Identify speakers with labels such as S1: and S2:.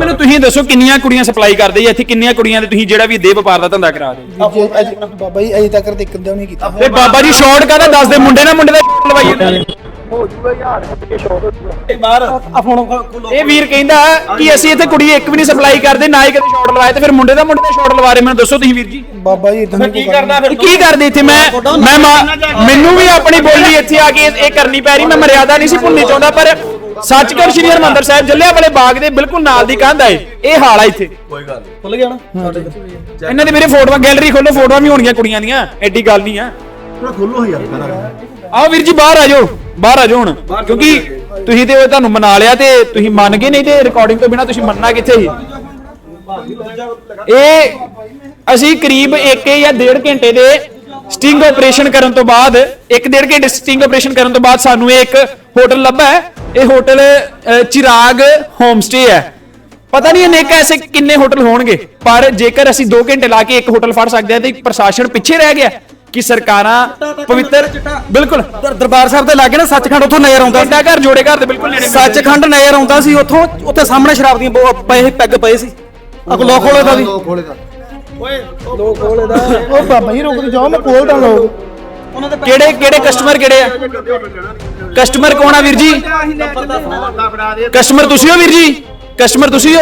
S1: ਮੈਨੂੰ ਤੁਸੀਂ ਦੱਸੋ ਕਿੰਨੀਆਂ ਕੁੜੀਆਂ ਸਪਲਾਈ ਕਰਦੇ ਜੀ? ਇੱਥੇ ਕਿੰਨੀਆਂ ਕੁੜੀਆਂ ਦੇ ਤੁਸੀਂ ਜਿਹੜਾ ਵੀ ਦੇਹ ਵਪਾਰ ਦਾ ਧੰਦਾ ਕਰਾ ਰਹੇ
S2: ਜੀ, ਅਜੇ- ਬਾਬਾ ਜੀ ਅਜੇ ਤੱਕ ਤੇ ਕਿੰਦਾ ਨਹੀਂ ਕੀਤਾ।
S1: ਤੇ ਬਾਬਾ ਜੀ ਸ਼ਾਰਟ ਕਾਹਦਾ ਦੱਸਦੇ? ਮੁੰਡੇ ਨਾਲ ਮੁੰਡੇ ਦਾ ਲਵਾਈ ਉਹਨਾਂ ਨੇ
S2: ਆ ਫੋਨ ਖੋਲੋ
S1: ਇਹ ਵੀਰ ਕਹਿੰਦਾ ਕਿ ਅਸੀਂ ਇੱਥੇ ਕੁੜੀ ਇੱਕ ਵੀ ਨਹੀਂ ਸਪਲਾਈ ਕਰਦੇ ਨਾ ਹੀ ਕਦੇ ਸ਼ਾਰਟ ਲਵਾਏ ਤੇ ਫਿਰ ਮੁੰਡੇ ਦਾ ਮੁੰਡੇ ਦਾ ਸ਼ਾਰਟ ਲਵਾ ਰਹੇ ਮੈਨੂੰ ਦੱਸੋ ਤੁਸੀਂ ਵੀਰ ਜੀ।
S2: ਬਾਬਾ ਜੀ ਇਦਾਂ
S1: ਕੀ ਕਰਦਾ ਫਿਰ ਕੀ ਕਰਦੇ ਇੱਥੇ? ਮੈਂ ਮੈਂ ਮਾ- ਮੈਨੂੰ ਵੀ ਆਪਣੀ ਬੋਲੀ ਇੱਥੇ ਆ ਕੇ ਇਹ ਕਰਨੀ ਪੈ ਰਹੀ ਮੈਂ ਮਰਿਆਦਾ ਨਹੀਂ ਸੀ ਭੁੱਲਣੀ ਚਾਹੁੰਦਾ ਪਰ ਸੱਚਖੰਡ ਸ੍ਰੀ ਹਰਿਮੰਦਰ ਸਾਹਿਬ ਜੱਲਿਆਂ ਵਾਲੇ ਬਾਗ ਦੇ ਬਿਲਕੁਲ ਨਾਲ ਦੀ ਕੰਧ ਹੈ ਇਹ। ਹਾਲ ਆ ਇੱਥੇ।
S2: ਖੁੱਲ ਗਿਆ ਨਾ?
S1: ਇਹਨਾਂ ਦੇ ਮੇਰੇ ਫੋਟੋਆਂ ਗੈਲਰੀ ਖੋਲੋ ਫੋਟੋਆਂ ਵੀ ਹੋਣਗੀਆਂ ਕੁੜੀਆਂ ਦੀਆਂ। ਐਡੀ ਗੱਲ ਨਹੀਂ ਆ।
S3: ਖੋਲੋ ਯਾਰ
S1: ਆਓ ਵੀਰ ਜੀ ਬਾਹਰ ਆ ਜਾਓ। ਬਾਹਰ ਆ ਜਾਓ ਹੁਣ। ਕਿਉਂਕਿ ਤੁਸੀਂ ਤੇ ਉਹ ਤੁਹਾਨੂੰ ਮਨਾ ਲਿਆ ਤੇ ਤੁਸੀਂ ਮੰਨ ਗਏ ਨਹੀਂ ਤੇ ਰਿਕਾਰਡਿੰਗ ਤੋਂ ਬਿਨਾ ਤੁਸੀਂ ਮੰਨਣਾ ਕਿੱਥੇ ਸੀ? ਇਹ ਅਸੀਂ ਕਰੀਬ 1 ਜਾਂ 1.5 ਘੰਟੇ ਦੇ ਸਟਿੰਗ ਆਪਰੇਸ਼ਨ ਕਰਨ ਤੋਂ ਬਾਅਦ 1.5 ਘੰਟੇ ਸਟਿੰਗ ਆਪਰੇਸ਼ਨ ਕਰਨ ਤੋਂ ਬਾਅਦ ਸਾਨੂੰ ਇਹ ਇੱਕ ਹੋਟਲ ਲੱਭਾ ਹੈ। ਇਹ ਹੋਟਲ ਚਿਰਾਗ ਹੋਮ ਸਟੇ ਹੈ। ਪਤਾ ਨਹੀਂ ਅਨੇਕ ਐਸੇ ਕਿੰਨੇ ਹੋਟਲ ਹੋਣਗੇ ਪਰ ਜੇਕਰ ਅਸੀਂ 2 ਘੰਟੇ ਲਾ ਕੇ ਇੱਕ ਹੋਟਲ ਫੜ ਸਕਦੇ ਹਾਂ ਤੇ ਪ੍ਰਸ਼ਾਸਨ ਪਿੱਛੇ ਰਹਿ ਗਿਆ ਕਿ ਸਰਕਾਰਾਂ ਪਵਿੱਤਰ ਬਿਲਕੁਲ।
S2: ਦਰ- ਦਰਬਾਰ ਸਾਹਿਬ ਦੇ ਲਾਗੇ ਨਾ ਸੱਚਖੰਡ ਉੱਥੋਂ ਨਜ਼ਰ ਆਉਂਦਾ
S1: ਤੁਹਾਡਾ ਘਰ ਜੋੜੇ ਘਰ ਦੇ ਬਿਲਕੁਲ ਨੇੜੇ
S2: ਸੱਚਖੰਡ ਨਜ਼ਰ ਆਉਂਦਾ ਸੀ ਉੱਥੋਂ ਉੱਥੇ ਸਾਹਮਣੇ ਸ਼ਰਾਬ ਦੀਆਂ ਪਏ ਸੀ, ਪੈਗ ਪਏ ਸੀ। ਆ ਕੋ ਲੋਕ ਖੋਲੇ ਦਾ ਵੀ।
S3: ਖੋਲੇ ਦਾ
S2: ਲੋਕ ਖੋਲੇ ਦਾ ਉਹ ਬਾਬਾ ਜੀ ਰੁਕ ਜਾਓ ਮੈਂ ਖੋਲਦਾ ਲੋਕ
S1: ਕਿਹੜੇ ਕਿਹੜੇ ਕਸਟਮਰ ਕਿਹੜੇ ਆ? ਕਸਟਮਰ ਕੌਣ ਆ ਵੀਰ ਜੀ? ਕਸਟਮਰ ਤੁਸੀਂ ਹੋ ਵੀਰ ਜੀ? ਕਸਟਮਰ ਤੁਸੀਂ ਹੋ?